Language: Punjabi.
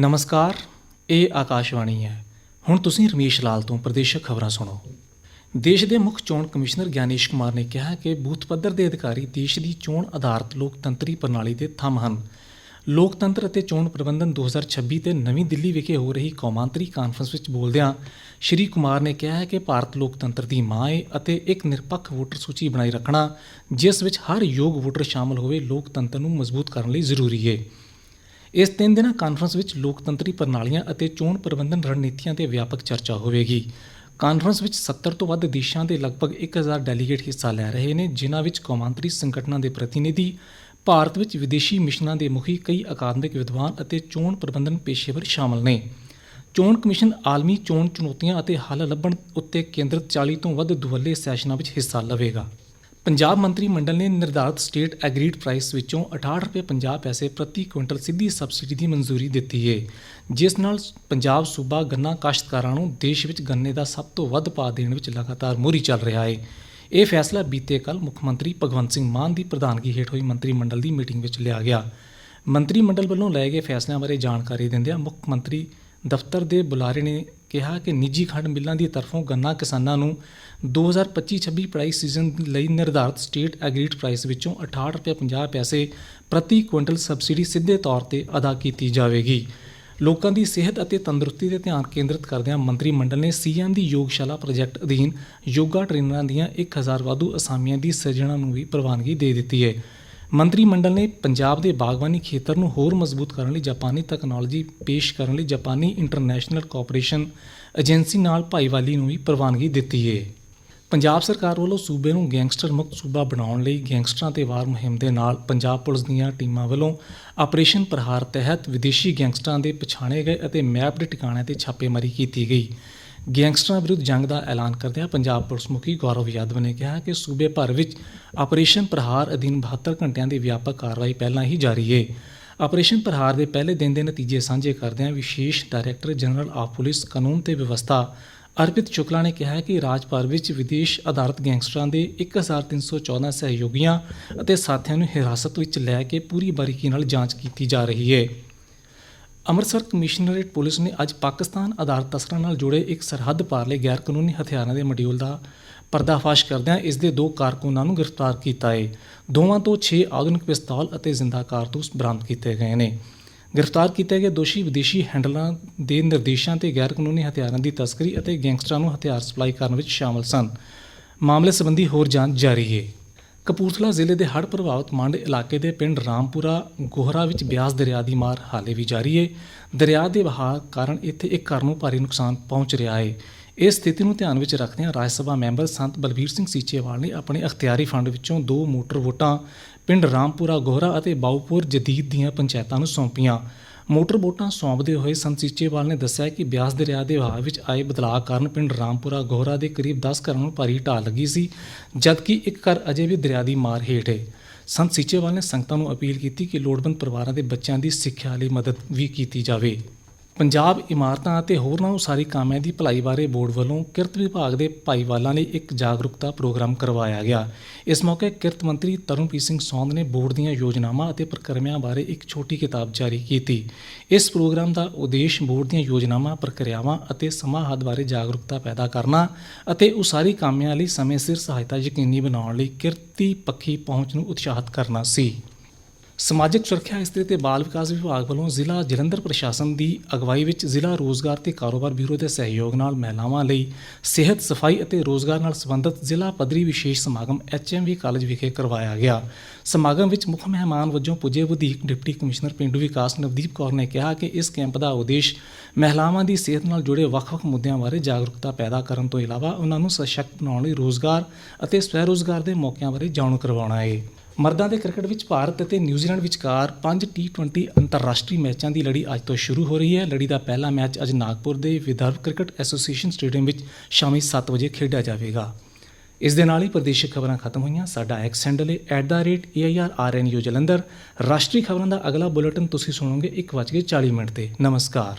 ਨਮਸਕਾਰ, ਇਹ ਆਕਾਸ਼ਵਾਣੀ ਹੈ। ਹੁਣ ਤੁਸੀਂ ਰਮੇਸ਼ ਲਾਲ ਤੋਂ ਪ੍ਰਦੇਸ਼ਕ ਖਬਰਾਂ ਸੁਣੋ। ਦੇਸ਼ ਦੇ ਮੁੱਖ ਚੋਣ ਕਮਿਸ਼ਨਰ ਗਿਆਨੇਸ਼ ਕੁਮਾਰ ਨੇ ਕਿਹਾ ਕਿ ਬੂਥ ਪੱਧਰ ਦੇ ਅਧਿਕਾਰੀ ਦੇਸ਼ ਦੀ ਚੋਣ ਆਧਾਰਿਤ ਲੋਕਤੰਤਰੀ ਪ੍ਰਣਾਲੀ ਦੇ ਥੰਮ ਹਨ। ਲੋਕਤੰਤਰ ਅਤੇ ਚੋਣ ਪ੍ਰਬੰਧਨ 2026 ਤੇ ਨਵੀਂ ਦਿੱਲੀ ਵਿਖੇ ਹੋ ਰਹੀ ਕੌਮਾਂਤਰੀ ਕਾਨਫਰੰਸ ਵਿੱਚ ਬੋਲਦਿਆਂ ਸ਼੍ਰੀ ਕੁਮਾਰ ਨੇ ਕਿਹਾ ਹੈ ਕਿ ਭਾਰਤ ਲੋਕਤੰਤਰ ਦੀ ਮਾਂ ਹੈ ਅਤੇ ਇੱਕ ਨਿਰਪੱਖ ਵੋਟਰ ਸੂਚੀ ਬਣਾਈ ਰੱਖਣਾ, ਜਿਸ ਵਿੱਚ ਹਰ ਯੋਗ ਵੋਟਰ ਸ਼ਾਮਲ ਹੋਵੇ, ਲੋਕਤੰਤਰ ਨੂੰ ਮਜ਼ਬੂਤ ਕਰਨ ਲਈ ਜ਼ਰੂਰੀ ਹੈ ਇਸ ਤਿੰਨ ਦਿਨਾਂ ਕਾਨਫਰੰਸ ਵਿੱਚ ਲੋਕਤੰਤਰੀ ਪ੍ਰਣਾਲੀਆਂ ਅਤੇ ਚੋਣ ਪ੍ਰਬੰਧਨ ਰਣਨੀਤੀਆਂ ਤੇ ਵਿਆਪਕ ਚਰਚਾ ਹੋਵੇਗੀ। ਕਾਨਫਰੰਸ ਵਿੱਚ 70 ਤੋਂ ਵੱਧ ਦੇਸ਼ਾਂ ਦੇ ਲਗਭਗ 1000 ਡੈਲੀਗੇਟ ਹਿੱਸਾ ਲੈ ਰਹੇ ਨੇ, ਜਿਨ੍ਹਾਂ ਵਿੱਚ ਕੌਮਾਂਤਰੀ ਸੰਗਠਨਾਂ ਦੇ ਪ੍ਰਤੀਨਿਧੀ, ਭਾਰਤ ਵਿੱਚ ਵਿਦੇਸ਼ੀ ਮਿਸ਼ਨਾਂ ਦੇ ਮੁਖੀ, ਕਈ ਅਕਾਦਮਿਕ ਵਿਦਵਾਨ ਅਤੇ ਚੋਣ ਪ੍ਰਬੰਧਨ ਪੇਸ਼ੇਵਰ ਸ਼ਾਮਲ ਨੇ। ਚੋਣ ਕਮਿਸ਼ਨ ਆਲਮੀ ਚੋਣ ਚੁਣੌਤੀਆਂ ਅਤੇ ਹੱਲ ਲੱਭਣ ਉੱਤੇ ਕੇਂਦਰਿਤ 40 ਤੋਂ ਵੱਧ ਦੁਵੱਲੇ ਸੈਸ਼ਨਾਂ ਵਿੱਚ ਹਿੱਸਾ ਲਵੇਗਾ। ਪੰਜਾਬ ਮੰਤਰੀ ਮੰਡਲ ਨੇ ਨਿਰਧਾਰਤ ਸਟੇਟ ਐਗਰੀਡ ਪ੍ਰਾਈਸ ਵਿੱਚੋਂ 68 ਰੁਪਏ 50 ਪੈਸੇ ਪ੍ਰਤੀ ਕੁਇੰਟਲ ਸਿੱਧੀ ਸਬਸਿਡੀ ਦੀ ਮਨਜ਼ੂਰੀ ਦਿੱਤੀ ਹੈ ਜਿਸ ਨਾਲ ਪੰਜਾਬ ਸੂਬਾ ਗੰਨਾ ਕਾਸ਼ਤਕਾਰਾਂ ਨੂੰ ਦੇਸ਼ ਵਿੱਚ ਗੰਨੇ ਦਾ ਸਭ ਤੋਂ ਵੱਧ ਪਾ ਦੇਣ ਵਿੱਚ ਲਗਾਤਾਰ ਮੋਹਰੀ ਚੱਲ ਰਿਹਾ ਹੈ ਇਹ ਫੈਸਲਾ ਬੀਤੇ ਕੱਲ ਮੁੱਖ ਮੰਤਰੀ ਭਗਵੰਤ ਸਿੰਘ ਮਾਨ ਦੀ ਪ੍ਰਧਾਨਗੀ ਹੇਠ ਹੋਈ ਮੰਤਰੀ ਮੰਡਲ ਦੀ ਮੀਟਿੰਗ ਵਿੱਚ ਲਿਆ ਗਿਆ। ਮੰਤਰੀ ਮੰਡਲ ਵੱਲੋਂ ਲਏ ਗਏ ਫੈਸਲਿਆਂ ਬਾਰੇ ਜਾਣਕਾਰੀ ਦਿੰਦਿਆਂ ਮੁੱਖ ਮੰਤਰੀ ਦਫ਼ਤਰ ਦੇ ਬੁਲਾਰੇ ਨੇ ਕਿਹਾ ਕਿ ਨਿੱਜੀ ਖੰਡ ਮਿੱਲਾਂ ਦੀ ਤਰਫੋਂ ਗੰਨਾ ਕਿਸਾਨਾਂ ਨੂੰ 2025-26 ਪ੍ਰਾਈਸ ਸੀਜ਼ਨ ਲਈ ਨਿਰਧਾਰਤ ਸਟੇਟ ਐਗਰੀਡ ਪ੍ਰਾਈਸ ਵਿੱਚੋਂ 68 ਰੁਪਏ 50 ਪੈਸੇ ਪ੍ਰਤੀ ਕੁਇੰਟਲ ਸਬਸਿਡੀ ਸਿੱਧੇ ਤੌਰ ਤੇ ਅਦਾ ਕੀਤੀ ਜਾਵੇਗੀ। ਲੋਕਾਂ ਦੀ ਸਿਹਤ ਅਤੇ ਤੰਦਰੁਸਤੀ ਤੇ ਧਿਆਨ ਕੇਂਦਰਿਤ ਕਰਦਿਆਂ ਮੰਤਰੀ ਮੰਡਲ ਨੇ ਸੀਐਮ ਦੀ ਯੋਗਸ਼ਾਲਾ ਪ੍ਰੋਜੈਕਟ ਅਧੀਨ ਯੋਗਾ ਟ੍ਰੇਨਰਾਂ ਦੀਆਂ 1000 ਵਾਧੂ ਅਸਾਮੀਆਂ ਦੀ ਸਿਰਜਣਾ ਨੂੰ ਵੀ ਪ੍ਰਵਾਨਗੀ ਦੇ ਦਿੱਤੀ ਹੈ। ਮੰਤਰੀ ਮੰਡਲ ਨੇ ਪੰਜਾਬ ਦੇ ਬਾਗਬਾਨੀ ਖੇਤਰ ਨੂੰ ਹੋਰ ਮਜ਼ਬੂਤ ਕਰਨ ਲਈ ਜਾਪਾਨੀ ਤਕਨਾਲੋਜੀ ਪੇਸ਼ ਕਰਨ ਲਈ ਜਾਪਾਨੀ ਇੰਟਰਨੈਸ਼ਨਲ ਕੋਆਪਰੇਸ਼ਨ ਏਜੰਸੀ ਨਾਲ ਭਾਈਵਾਲੀ ਨੂੰ ਵੀ ਪ੍ਰਵਾਨਗੀ ਦਿੱਤੀ ਹੈ ਪੰਜਾਬ ਸਰਕਾਰ ਵੱਲੋਂ ਸੂਬੇ ਨੂੰ ਗੈਂਗਸਟਰ ਮੁਕਤ ਸੂਬਾ ਬਣਾਉਣ ਲਈ ਗੈਂਗਸਟਰਾਂ ਤੇ ਵਾਰ ਮੁਹਿੰਮ ਦੇ ਨਾਲ ਪੰਜਾਬ ਪੁਲਿਸ ਦੀਆਂ ਟੀਮਾਂ ਵੱਲੋਂ ਆਪਰੇਸ਼ਨ ਪ੍ਰਹਾਰ ਤਹਿਤ ਵਿਦੇਸ਼ੀ ਗੈਂਗਸਟਰਾਂ ਦੇ ਪਛਾਣੇ ਗਏ ਅਤੇ ਮੈਪਡ ਟਿਕਾਣਿਆਂ ਤੇ ਛਾਪੇਮਾਰੀ ਕੀਤੀ ਗਈ। ਗੈਂਗਸਟਰਾਂ ਵਿਰੁੱਧ ਜੰਗ ਦਾ ਐਲਾਨ ਕਰਦਿਆਂ ਪੰਜਾਬ ਪੁਲਿਸ ਮੁਖੀ ਗੌਰਵ ਯਾਦਵ ਨੇ ਕਿਹਾ ਕਿ ਸੂਬੇ ਭਰ ਵਿੱਚ ਆਪਰੇਸ਼ਨ ਪ੍ਰਹਾਰ ਅਧੀਨ 72 ਘੰਟਿਆਂ ਦੀ ਵਿਆਪਕ ਕਾਰਵਾਈ ਪਹਿਲਾਂ ਹੀ ਜਾਰੀ ਹੈ ਆਪਰੇਸ਼ਨ ਪ੍ਰਹਾਰ ਦੇ ਪਹਿਲੇ ਦਿਨ ਦੇ ਨਤੀਜੇ ਸਾਂਝੇ ਕਰਦਿਆਂ ਵਿਸ਼ੇਸ਼ ਡਾਇਰੈਕਟਰ ਜਨਰਲ ਆਫ ਪੁਲਿਸ ਕਾਨੂੰਨ ਤੇ ਵਿਵਸਥਾ ਅਰਪਿਤ ਸ਼ੁਕਲਾ ਨੇ ਕਿਹਾ ਕਿ ਰਾਜ ਭਰ ਵਿੱਚ ਵਿਦੇਸ਼ ਆਧਾਰਿਤ ਗੈਂਗਸਟਰਾਂ ਦੇ 1314 ਸਹਿਯੋਗੀਆਂ ਅਤੇ ਸਾਥੀਆਂ ਨੂੰ ਹਿਰਾਸਤ ਵਿੱਚ ਲੈ ਕੇ ਪੂਰੀ ਬਾਰੀਕੀ ਨਾਲ ਜਾਂਚ ਕੀਤੀ ਜਾ ਰਹੀ ਹੈ ਅੰਮ੍ਰਿਤਸਰ ਕਮਿਸ਼ਨਰੇਟ ਪੁਲਿਸ ਨੇ ਅੱਜ ਪਾਕਿਸਤਾਨ ਆਧਾਰਿਤ ਤਸਕਰਾਂ ਨਾਲ ਜੁੜੇ ਇੱਕ ਸਰਹੱਦ ਪਾਰਲੇ ਗੈਰ ਕਾਨੂੰਨੀ ਹਥਿਆਰਾਂ ਦੇ ਮੋਡਿਊਲ ਦਾ ਪਰਦਾਫਾਸ਼ ਕਰਦਿਆਂ ਇਸ ਦੇ ਦੋ ਕਾਰਕੁਨਾਂ ਨੂੰ ਗ੍ਰਿਫਤਾਰ ਕੀਤਾ ਹੈ। ਦੋਵਾਂ ਤੋਂ 6 ਆਧੁਨਿਕ ਪਿਸਤੌਲ ਅਤੇ ਜ਼ਿੰਦਾ ਕਾਰਤੂਸ ਬਰਾਮਦ ਕੀਤੇ ਗਏ ਨੇ। ਗ੍ਰਿਫਤਾਰ ਕੀਤੇ ਗਏ ਦੋਸ਼ੀ ਵਿਦੇਸ਼ੀ ਹੈਂਡਲਾਂ ਦੇ ਨਿਰਦੇਸ਼ਾਂ ਤੇ ਗੈਰ ਕਾਨੂੰਨੀ ਹਥਿਆਰਾਂ ਦੀ ਤਸਕਰੀ ਅਤੇ ਗੈਂਗਸਟਰਾਂ ਨੂੰ ਹਥਿਆਰ ਸਪਲਾਈ ਕਰਨ ਵਿੱਚ ਸ਼ਾਮਲ ਸਨ। ਮਾਮਲੇ ਸੰਬੰਧੀ ਹੋਰ ਜਾਂਚ ਜਾਰੀ ਹੈ। ਕਪੂਰਥਲਾ ਜ਼ਿਲ੍ਹੇ ਦੇ ਹੜ੍ਹ ਪ੍ਰਭਾਵਿਤ ਮੰਡ ਇਲਾਕੇ ਦੇ ਪਿੰਡ ਰਾਮਪੁਰਾ ਗੋਹਰਾ ਵਿੱਚ ਬਿਆਸ ਦਰਿਆ ਦੀ ਮਾਰ ਹਾਲੇ ਵੀ ਜਾਰੀ ਹੈ ਦਰਿਆ ਦੇ ਵਹਾਅ ਕਾਰਨ ਇੱਥੇ ਇੱਕ ਘਰ ਨੂੰ ਭਾਰੀ ਨੁਕਸਾਨ ਪਹੁੰਚ ਰਿਹਾ ਹੈ ਇਸ ਸਥਿਤੀ ਨੂੰ ਧਿਆਨ ਵਿੱਚ ਰੱਖਦਿਆਂ ਰਾਜ ਸਭਾ ਮੈਂਬਰ ਸੰਤ ਬਲਬੀਰ ਸਿੰਘ ਸੀਚੇਵਾਲ ਨੇ ਆਪਣੇ ਅਖਤਿਆਰੀ ਫੰਡ ਵਿੱਚੋਂ ਦੋ ਮੋਟਰ ਵੋਟਾਂ ਪਿੰਡ ਰਾਮਪੁਰਾ ਗੋਹਰਾ ਅਤੇ ਬਾਉਪੁਰ ਜਦੀਦ ਦੀਆਂ ਪੰਚਾਇਤਾਂ ਨੂੰ ਸੌਂਪੀਆਂ। ਮੋਟਰ ਵੋਟਾਂ ਸੌਂਪਦੇ ਹੋਏ ਸੰਤ ਸੀਚੇਵਾਲ ਨੇ ਦੱਸਿਆ ਕਿ ਬਿਆਸ ਦਰਿਆ ਦੇ ਵਹਾਅ ਵਿੱਚ ਆਏ ਬਦਲਾਅ ਕਾਰਨ ਪਿੰਡ ਰਾਮਪੁਰਾ ਗੋਹਰਾ ਦੇ ਕਰੀਬ 10 ਘਰਾਂ ਨੂੰ ਭਾਰੀ ਢਾਲ ਲੱਗੀ ਸੀ, ਜਦਕਿ ਇੱਕ ਘਰ ਅਜੇ ਵੀ ਦਰਿਆ ਦੀ ਮਾਰ ਹੇਠ ਹੈ। ਸੰਤ ਸੀਚੇਵਾਲ ਨੇ ਸੰਗਤਾਂ ਨੂੰ ਅਪੀਲ ਕੀਤੀ ਕਿ ਲੋੜਵੰਦ ਪਰਿਵਾਰਾਂ ਦੇ ਬੱਚਿਆਂ ਦੀ ਸਿੱਖਿਆ ਲਈ ਮਦਦ ਵੀ ਕੀਤੀ ਜਾਵੇ। ਪੰਜਾਬ ਇਮਾਰਤਾਂ ਅਤੇ ਹੋਰਨਾਂ ਉਸਾਰੀ ਕਾਮਿਆਂ ਦੀ ਭਲਾਈ ਬਾਰੇ ਬੋਰਡ ਵੱਲੋਂ ਕਿਰਤ ਵਿਭਾਗ ਦੇ ਭਾਈਵਾਲਾਂ ਲਈ ਇੱਕ ਜਾਗਰੂਕਤਾ ਪ੍ਰੋਗਰਾਮ ਕਰਵਾਇਆ ਗਿਆ। ਇਸ ਮੌਕੇ ਕਿਰਤ ਮੰਤਰੀ ਤਰੁਣਪ੍ਰੀਤ ਸਿੰਘ ਸੌਂਦ ਨੇ ਬੋਰਡ ਦੀਆਂ ਯੋਜਨਾਵਾਂ ਅਤੇ ਪ੍ਰਕਿਰਿਆਵਾਂ ਬਾਰੇ ਇੱਕ ਛੋਟੀ ਕਿਤਾਬ ਜਾਰੀ ਕੀਤੀ। ਇਸ ਪ੍ਰੋਗਰਾਮ ਦਾ ਉਦੇਸ਼ ਬੋਰਡ ਦੀਆਂ ਯੋਜਨਾਵਾਂ, ਪ੍ਰਕਿਰਿਆਵਾਂ ਅਤੇ ਸਮਾਂ ਹੱਦ ਬਾਰੇ ਜਾਗਰੂਕਤਾ ਪੈਦਾ ਕਰਨਾ ਅਤੇ ਉਸਾਰੀ ਕਾਮਿਆਂ ਲਈ ਸਮੇਂ ਸਿਰ ਸਹਾਇਤਾ ਯਕੀਨੀ ਬਣਾਉਣ ਲਈ ਕਿਰਤੀ ਪੱਖੀ ਪਹੁੰਚ ਨੂੰ ਉਤਸ਼ਾਹਿਤ ਕਰਨਾ ਸੀ। ਸਮਾਜਿਕ ਸੁਰੱਖਿਆ ਇਸਤਰੀ ਤੇ ਬਾਲ ਵਿਕਾਸ ਵਿਭਾਗ ਵੱਲੋਂ ਜ਼ਿਲ੍ਹਾ ਜਲੰਧਰ ਪ੍ਰਸ਼ਾਸਨ ਦੀ ਅਗਵਾਈ ਵਿੱਚ ਜ਼ਿਲ੍ਹਾ ਰੋਜ਼ਗਾਰ ਤੇ ਕਾਰੋਬਾਰ ਬਿਊਰੋ ਦੇ ਸਹਿਯੋਗ ਨਾਲ ਮਹਿਲਾਵਾਂ ਲਈ ਸਿਹਤ, ਸਫ਼ਾਈ ਅਤੇ ਰੋਜ਼ਗਾਰ ਨਾਲ ਸੰਬੰਧਿਤ ਜ਼ਿਲ੍ਹਾ ਪੱਧਰੀ ਵਿਸ਼ੇਸ਼ ਸਮਾਗਮ ਐਚਐਮਵੀ ਕਾਲਜ ਵਿਖੇ ਕਰਵਾਇਆ ਗਿਆ। ਸਮਾਗਮ ਵਿੱਚ ਮੁੱਖ ਮਹਿਮਾਨ ਵਜੋਂ ਪੁੱਜੇ ਵਧੀਕ ਡਿਪਟੀ ਕਮਿਸ਼ਨਰ ਪਿੰਡੂ ਵਿਕਾਸ ਨਵਦੀਪ ਕੌਰ ਨੇ ਕਿਹਾ ਕਿ ਇਸ ਕੈਂਪ ਦਾ ਉਦੇਸ਼ ਮਹਿਲਾਵਾਂ ਦੀ ਸਿਹਤ ਨਾਲ ਜੁੜੇ ਵੱਖ-ਵੱਖ ਮੁੱਦਿਆਂ ਬਾਰੇ ਜਾਗਰੂਕਤਾ ਪੈਦਾ ਕਰਨ ਤੋਂ ਇਲਾਵਾ ਉਹਨਾਂ ਨੂੰ ਸਸ਼ਕਤ ਬਣਾਉਣ ਲਈ ਰੋਜ਼ਗਾਰ ਅਤੇ ਸਵੈ ਰੋਜ਼ਗਾਰ ਦੇ ਮੌਕਿਆਂ ਬਾਰੇ ਜਾਣੂ ਕਰਵਾਉਣਾ ਹੈ ਮਰਦਾਂ ਦੇ ਕ੍ਰਿਕਟ ਵਿੱਚ ਭਾਰਤ ਅਤੇ ਨਿਊਜ਼ੀਲੈਂਡ ਵਿਚਕਾਰ 5 ਟੀ20 ਅੰਤਰਰਾਸ਼ਟਰੀ ਮੈਚਾਂ ਦੀ ਲੜੀ ਅੱਜ ਤੋਂ ਸ਼ੁਰੂ ਹੋ ਰਹੀ ਹੈ। ਲੜੀ ਦਾ ਪਹਿਲਾ ਮੈਚ ਅੱਜ ਨਾਗਪੁਰ ਦੇ ਵਿਦਰਭ ਕ੍ਰਿਕਟ ਐਸੋਸੀਏਸ਼ਨ ਸਟੇਡੀਅਮ ਵਿੱਚ ਸ਼ਾਮੀ 7 ਵਜੇ ਖੇਡਿਆ ਜਾਵੇਗਾ। ਇਸ ਦੇ ਨਾਲ ਹੀ ਪ੍ਰਦੇਸ਼ਿਕ ਖਬਰਾਂ ਖਤਮ ਹੋਈਆਂ। ਸਾਡਾ ਐਕਸ ਹੈਂਡਲ ਹੈ @airrnu ਜਲੰਧਰ। ਰਾਸ਼ਟਰੀ ਖਬਰਾਂ ਦਾ ਅਗਲਾ ਬੁਲੇਟਿਨ ਤੁਸੀਂ ਸੁਣੋਗੇ 1:40 ਮਿੰਟ ਤੇ। ਨਮਸਕਾਰ।